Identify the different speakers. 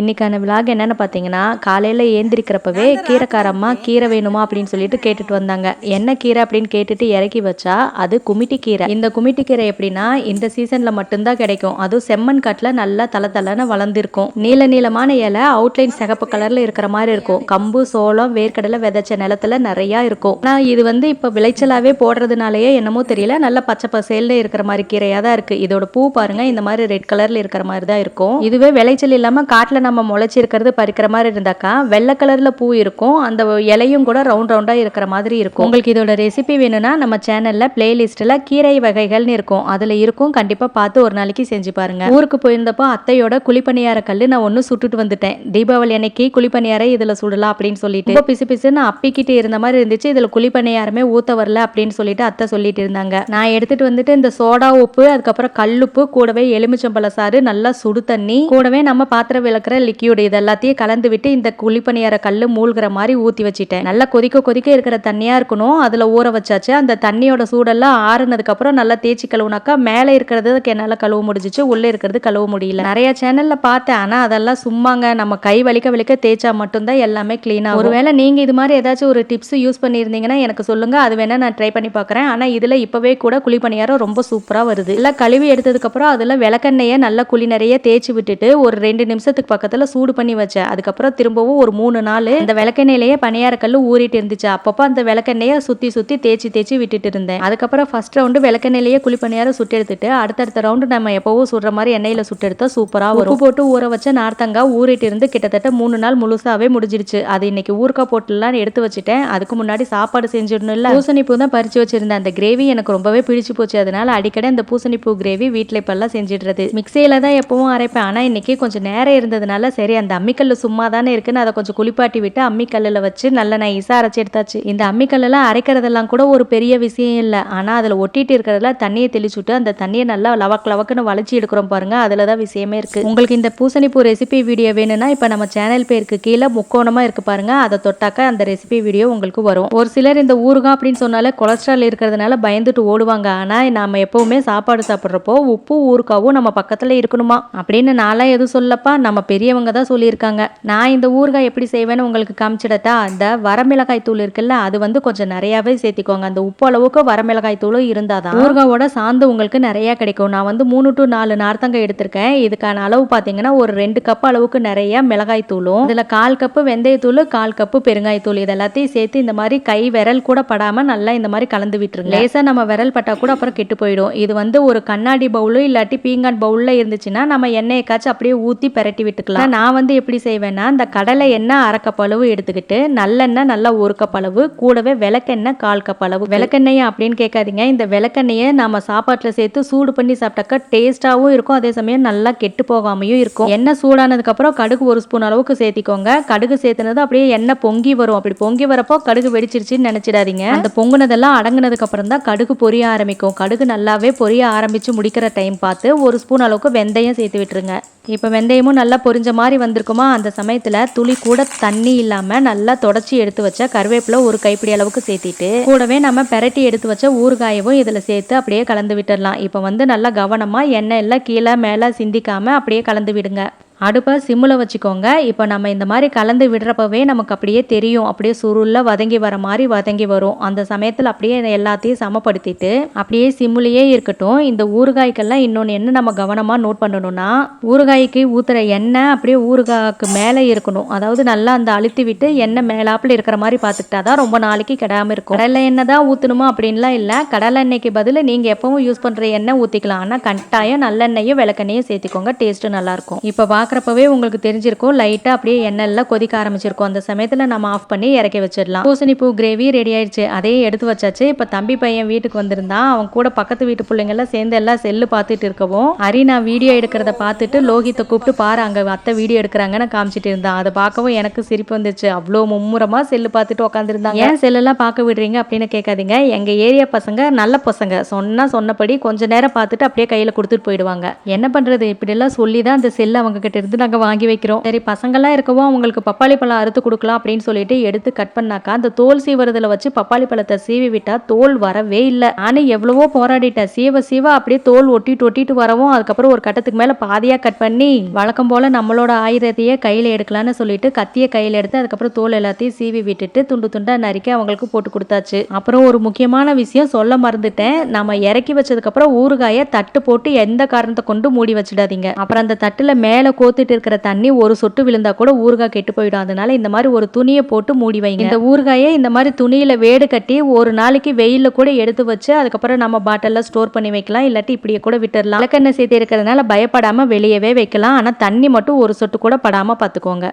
Speaker 1: இன்னைக்கான விலாக் என்னன்னு பார்த்தீங்கன்னா காலையில் ஏந்திரிக்கிறப்பவே கீரைக்காரம்மா கீரை வேணுமா அப்படின்னு சொல்லிட்டு கேட்டுட்டு வந்தாங்க. என்ன கீரை அப்படின்னு கேட்டுட்டு இறக்கி வச்சா அது குமிட்டி கீரை. இந்த குமிட்டி கீரை எப்படின்னா இந்த சீசனில் மட்டும்தான் கிடைக்கும். அதுவும் செம்மண் காட்டில் நல்லா தலை தலைன்னு வளர்ந்துருக்கும். நீல நீளமான இலை அவுட்லைன் சிகப்பு கலரில் இருக்கிற மாதிரி இருக்கும். கம்பு சோளம் வேர்க்கடலை விதைச்ச நிலத்துல நிறையா இருக்கும். ஆனால் இது வந்து இப்போ விளைச்சலாகவே போடுறதுனாலயே என்னமோ தெரியல. நல்ல பச்சை பசேல்னு இருக்கிற மாதிரி கீரையாக தான் இருக்குது இதோட பூ பாருங்க இந்த மாதிரி ரெட் கலரில் இருக்கிற மாதிரி தான் இருக்கும். இதுவே விளைச்சல் இல்லாமல் காட்டில் நம்ம முளைச்சி இருக்கிறது பறிக்கிற மாதிரி இருந்தாக்கா வெள்ளை கலரில் பூ இருக்கும். அந்த இலையும் கூட ரவுண்ட் ரவுண்டாக இருக்கிற மாதிரி இருக்கும். உங்களுக்கு இதோட ரெசிபி வேணும்னா நம்ம சேனலில் பிளேலிஸ்ட்ல கீரை வகைகள்னு இருக்கும். அதில் இருக்கும். கண்டிப்பாக பார்த்து ஒரு நாளைக்கு செஞ்சு பாருங்கள் ஊருக்கு போயிருந்தப்போ அத்தையோட குழிப்பணியார கல் நான் ஒன்று சுட்டுட்டு வந்துட்டேன். தீபாவளி அன்னைக்கு குழிப்பணியாரை இதில் சுடலாம் அப்படின்னு சொல்லிட்டு. ரொம்ப பிசு பிசுன்னு அப்பிக்கிட்டு இருந்த மாதிரி இருந்துச்சு. இதில் குழிப்பணியாரமே ஊற்ற வரல அப்படின்னு சொல்லிட்டு அத்தை சொல்லிட்டு இருந்தாங்க. நான் எடுத்துட்டு வந்துட்டு இந்த சோடா உப்பு அதுக்கப்புறம் கல்லுப்பு கூடவே எலுமிச்சம்பழ சாறு நல்லா சுடு தண்ணி. கூடவே நம்ம பாத்திரம் விளக்குற லிக்யூட் இது எல்லாத்தையும் கலந்து விட்டு இந்த குழிப்பணியார கல் மூழ்கிற மாதிரி ஊற்றி வச்சுட்டேன். நல்லா கொதிக்க கொதிக்க இருக்கிற தண்ணியாக இருக்கணும். அதில் ஊற வச்சாச்சு. அந்த தண்ணியோட சூடெல்லாம் ஆறுனதுக்கப்புறம் நல்லா தேய்ச்சி கழுவுனாக்கா மேலே இருக்கிறதுக்கு என்னால் கழுவ முடிஞ்சிச்சு. உள்ளே இருக்கிறது கழுவ முடியல. நிறைய சேனலில் பார்த்தேன். ஆனால் அதெல்லாம் சும்மாங்க. நம்ம கை வலிக்க வலிக்க தேய்ச்சா மட்டும்தான் எல்லாமே க்ளீனாக ஒருவேளை நீங்கள் இது மாதிரி ஏதாச்சும் ஒரு டிப்ஸ் யூஸ் பண்ணியிருந்தீங்கன்னா எனக்கு சொல்லுங்கள் அது வேணால் நான் ட்ரை பண்ணி பார்க்குறேன். ஆனால் இதில் இப்போவே கூட குழிப்பணியாரம் ரொம்ப சூப்பராக வருது. எல்லாம் கழுவி எடுத்ததுக்கப்புறம் அதில் விளக்கெண்ணெயை நல்லா குழி நிறைய தேய்ச்சி விட்டுட்டு ஒரு ரெண்டு நிமிஷத்துக்கு பக்கம் பக்கத்தில் சூடு பண்ணி வச்சேன் அதுக்கப்புறம் திரும்பவும் ஒரு மூணு நாள் இந்த விளக்கெண்ணெயிலேயே பணியாரக்கல் ஊறிட்டு இருந்துச்சு. அப்பப்போ அந்த விளக்கெண்ணெயை சுற்றி சுற்றி தேய்ச்சி தேய்ச்சி விட்டுட்டு இருந்தேன். அதுக்கப்புறம் ஃபர்ஸ்ட் ரவுண்டு விளக்கெண்ணெயிலேயே குழிப்பணியாரம் சுட்டு எடுத்துட்டு அடுத்தடுத்த ரவுண்டு நம்ம எப்பவும் சுடுற மாதிரி எண்ணெயில் சுட்டு எடுத்தா சூப்பராக வரும். போட்டு ஊற வச்ச நார்த்தங்காய் ஊறிட்டு இருந்து கிட்டத்தட்ட மூணு நாள் முழுசாவே முடிஞ்சிருச்சு. அது இன்னைக்கு ஊறுகாய் போட்டுலாம் எடுத்து வச்சுட்டேன். அதுக்கு முன்னாடி சாப்பாடு செஞ்சிடணும் இல்லை பூசணிப்பூ தான் பறிச்சு வச்சிருந்தேன். அந்த கிரேவி எனக்கு ரொம்பவே பிடிச்சு போச்சு. அதனால அடிக்கடி அந்த பூசணிப்பூ கிரேவி வீட்டில் இப்பெல்லாம் செஞ்சிடுறது. மிக்சியில தான் எப்பவும் அரைப்பேன். ஆனால் இன்னைக்கு கொஞ்சம் நேரம் இருந்ததுனால அதனால் சரி அந்த அம்மிக்கல் சும்மா தானே இருக்குன்னு அதை கொஞ்சம் குளிப்பாட்டி விட்டு அம்மிக்கல்லில் வச்சு நல்ல நைஸாக அரைச்சி எடுத்தாச்சு. இந்த அம்மிக்கல்லாம் அரைக்கிறதெல்லாம் கூட ஒரு பெரிய விஷயம் இல்லை. ஆனால் அதில் ஒட்டிட்டு இருக்கிறதுல தண்ணியை தெளிச்சுட்டு அந்த தண்ணியை நல்லா லவக் லவக்குன்னு வளைச்சி எடுக்கிறோம் பாருங்க. அதில் தான் விஷயமே இருக்குது உங்களுக்கு இந்த பூசணிப்பூ ரெசிபி வீடியோ வேணும்னா இப்போ நம்ம சேனல் பேருக்கு கீழே முக்கோணமாக இருக்கு பாருங்க. அதை தொட்டாக்க அந்த ரெசிபி வீடியோ உங்களுக்கு வரும். ஒரு சிலர் இந்த ஊறுகாய் அப்படின்னு சொன்னாலே கொலஸ்ட்ரால் இருக்கிறதுனால பயந்துட்டு ஓடுவாங்க. ஆனால் நாம் எப்பவுமே சாப்பாடு சாப்பிட்றப்போ உப்பு ஊறுகாவும் நம்ம பக்கத்தில் இருக்கணுமா? அப்படின்னு நான்லாம் எதுவும் சொல்லப்பா. நம்ம பெரியவங்க தான் சொல்லியிருக்காங்க. நான் இந்த ஊறுகாய் எப்படி செய்வேன்னு உங்களுக்கு காமிச்சிடட்டா? அந்த வரமிளகாய் தூள் இருக்குல்ல அது வந்து கொஞ்சம் நிறையாவே சேர்த்திக்கோங்க. அந்த உப்பு அளவுக்கு வரமிளகாய் தூளும் இருந்தாதான் ஊறுகாவோட சாந்து உங்களுக்கு நிறைய கிடைக்கும். நான் வந்து மூணு டு நாலு நார்த்தங்காய் எடுத்திருக்கேன். இதுக்கான அளவு பார்த்தீங்கன்னா ஒரு ரெண்டு கப் அளவுக்கு நிறைய மிளகாய் தூளும். இதில் கால் கப்பு வெந்தயத்தூள் கால் கப்பு பெருங்காய் தூள் இது எல்லாத்தையும் சேர்த்து இந்த மாதிரி கை விரல் கூட படாமல் நல்லா இந்த மாதிரி கலந்து விட்டுருங்க. லேசாக நம்ம விரல் பட்டா கூட அப்புறம் கெட்டு போயிடும். இது வந்து ஒரு கண்ணாடி பவுலு இல்லாட்டி பீங்கான் பவுலில் இருந்துச்சுன்னா நம்ம எண்ணெயை காய்ச்சி அப்படியே ஊத்தி பெரட்டி எடுத்துக்கலாம். நான் வந்து எப்படி செய்வேன்னா இந்த கடலை எண்ணெய் அரைக்கப்பளவு எடுத்துக்கிட்டு நல்லெண்ணெய் நல்லா ஒரு கப் அளவு கூடவே விளக்கெண்ணெய் கால் கப் அளவு விளக்கெண்ணெய் அப்படின்னு கேட்காதீங்க. இந்த விளக்கெண்ணெயை நம்ம சாப்பாட்டில் சேர்த்து சூடு பண்ணி சாப்பிட்டாக்கா டேஸ்ட்டாகவும் இருக்கும். அதே சமயம் நல்லா கெட்டு போகாமையும் இருக்கும். எண்ணெய் சூடானதுக்கு அப்புறம் கடுகு ஒரு ஸ்பூன் அளவுக்கு சேர்த்திக்கோங்க. கடுகு சேர்த்துனது அப்படியே எண்ணெய் பொங்கி வரும். அப்படி பொங்கி வரப்போ கடுகு வெடிச்சிருச்சுன்னு நினைச்சிடாதீங்க. அந்த பொங்குனதெல்லாம் அடங்குனதுக்கு அப்புறம் தான் கடுகு பொரிய ஆரம்பிக்கும். கடுகு நல்லாவே பொரிய ஆரம்பிச்சு முடிக்கிற டைம் பார்த்து ஒரு ஸ்பூன் அளவுக்கு வெந்தயம் சேர்த்து விட்டுருங்க. இப்போ வெந்தயமும் நல்லா பொரிஞ்ச மாதிரி வந்திருக்குமா? அந்த சமயத்தில் துளி கூட தண்ணி இல்லாமல் நல்லா தொடச்சி எடுத்து வச்ச கருவேப்பிலை ஒரு கைப்பிடி அளவுக்கு சேர்த்திட்டு கூடவே நம்ம பெரட்டி எடுத்து வச்ச ஊறுகாயவும் இதில் சேர்த்து அப்படியே கலந்து விட்டுடலாம் இப்போ வந்து நல்லா கவனமாக எண்ணெய் எல்லாம் கீழே மேலே சிந்திக்காமல் அப்படியே கலந்து விடுங்க. அடுப்பை சிம்மில் வச்சுக்கோங்க. இப்போ நம்ம இந்த மாதிரி கலந்து விடுறப்பவே நமக்கு அப்படியே தெரியும். அப்படியே சுருளில் வதங்கி வர மாதிரி வதங்கி வரும். அந்த சமயத்தில் அப்படியே எல்லாத்தையும் சமப்படுத்திட்டு அப்படியே சிம்முலேயே இருக்கட்டும். இந்த ஊறுகாய்க்கெல்லாம் இன்னொன்று என்ன நம்ம கவனமாக நோட் பண்ணணும்னா ஊறுகாய்க்கு ஊற்றுற எண்ணெய் அப்படியே ஊறுகாய்க்கு மேலே இருக்கணும். அதாவது நல்லா அந்த அழுத்தி விட்டு எண்ணெய் மேலாப்பில் இருக்கிற மாதிரி பார்த்துக்கிட்டா தான் ரொம்ப நாளைக்கு கெடாமல் இருக்கும். கடலை எண்ணெய் தான் ஊற்றணுமா அப்படின்லாம் இல்லை. கடலை எண்ணெய்க்கு பதில் நீங்கள் எப்பவும் யூஸ் பண்ணுற எண்ணெய் ஊற்றிக்கலாம் ஆனால் கட்டாயம் நல்லெண்ணெயும் விளக்கெண்ணையும் சேர்த்திக்கோங்க. டேஸ்ட்டு நல்லாயிருக்கும் இப்போ பார்க்குறப்பவே உங்களுக்கு தெரிஞ்சிருக்கும். லைட்டாக அப்படியே எண்ணெய்லாம் கொதிக்க ஆரம்பிச்சிருக்கும். அந்த சமயத்தில் நம்ம ஆஃப் பண்ணி இறக்கி வச்சிடலாம். பூசணி பூ கிரேவி ரெடி ஆயிடுச்சு அதையும் எடுத்து வச்சாச்சு. இப்போ தம்பி பையன் வீட்டுக்கு வந்திருந்தான். அவன் கூட பக்கத்து வீட்டு பிள்ளைங்கெல்லாம் சேர்ந்து எல்லாம் செல்லு பார்த்துட்டு இருக்கவும். ஹரி நான் வீடியோ எடுக்கிறத பார்த்துட்டு லோகித்தை கூப்பிட்டு பாரு அங்கே அத்தை வீடியோ எடுக்கிறாங்கன்னு காமிச்சிட்டு இருந்தான். அதை பார்க்கவும் எனக்கு சிரிப்பு வந்துச்சு. அவ்வளோ மும்முரமாக செல்லு பார்த்துட்டு உட்காந்துருந்தாங்க ஏன் செல்லெல்லாம் பார்க்க விடுறீங்க? அப்படின்னு கேட்காதீங்க. எங்கள் ஏரியா பசங்க நல்ல பசங்க. சொன்னால் சொன்னபடி கொஞ்ச நேரம் பார்த்துட்டு அப்படியே கையில் கொடுத்துட்டு போயிடுவாங்க. என்ன பண்ணுறது இப்படிலாம் சொல்லி தான் அந்த செல்லு அவங்க கிட்ட இருந்து நாங்க வாங்கி வைக்கிறோம். சரி பசங்கள்லாம் இருக்கவும் அவங்களுக்கு பப்பாளி பழம் அறுத்து கொடுக்கலாம் அப்படின்னு சொல்லிட்டு எடுத்து கட் பண்ணாக்கா அந்த தோல் சீவுறதுல வச்சு பப்பாளி பழத்தை சீவி விட்டா தோல் வரவே இல்லை. நானும் எவ்வளவோ போராடிட்டேன். சீவ சீவ அப்படியே தோல் ஒட்டிட்டு ஒட்டிட்டு வரவும் அதுக்கப்புறம் ஒரு கட்டத்துக்கு மேல பாதியா கட் பண்ணி வழக்கம் போல நம்மளோட ஆயுதத்தையே கையில எடுக்கலாம்னு சொல்லிட்டு கத்திய கையில எடுத்து அதுக்கப்புறம் தோல் எல்லாத்தையும் சீவி விட்டுட்டு துண்டு துண்டா நறுக்கி அவங்களுக்கு போட்டு கொடுத்தாச்சு. அப்புறம் ஒரு முக்கியமான விஷயம் சொல்ல மறந்துட்டேன். நம்ம இறக்கி வச்சதுக்கு அப்புறம் ஊறுகாயை தட்டு போட்டு எந்த காரணத்தை கொண்டு மூடி வச்சிடாதீங்க. அப்புறம் அந்த தட்டுல மேல கோத்துட்டு இருக்கிற தண்ணி ஒரு சொட்டு விழுந்தா கூட ஊறுகாய் கெட்டு போயிடும். அதனால இந்த மாதிரி ஒரு துணியை போட்டு மூடி வைங்க. இந்த ஊறுகாயை இந்த மாதிரி துணியில வேடு கட்டி ஒரு நாளைக்கு வெயிலில் கூட எடுத்து வச்சு அதுக்கப்புறம் நம்ம பாட்டிலில் ஸ்டோர் பண்ணி வைக்கலாம். இல்லாட்டி இப்படியே கூட விட்டுறலாம். விளக்கெண்ணெய் சேர்த்து இருக்கிறதுனால பயப்படாம வெளியவே வைக்கலாம். ஆனா தண்ணி மட்டும் ஒரு சொட்டு கூட படாம பாத்துக்கோங்க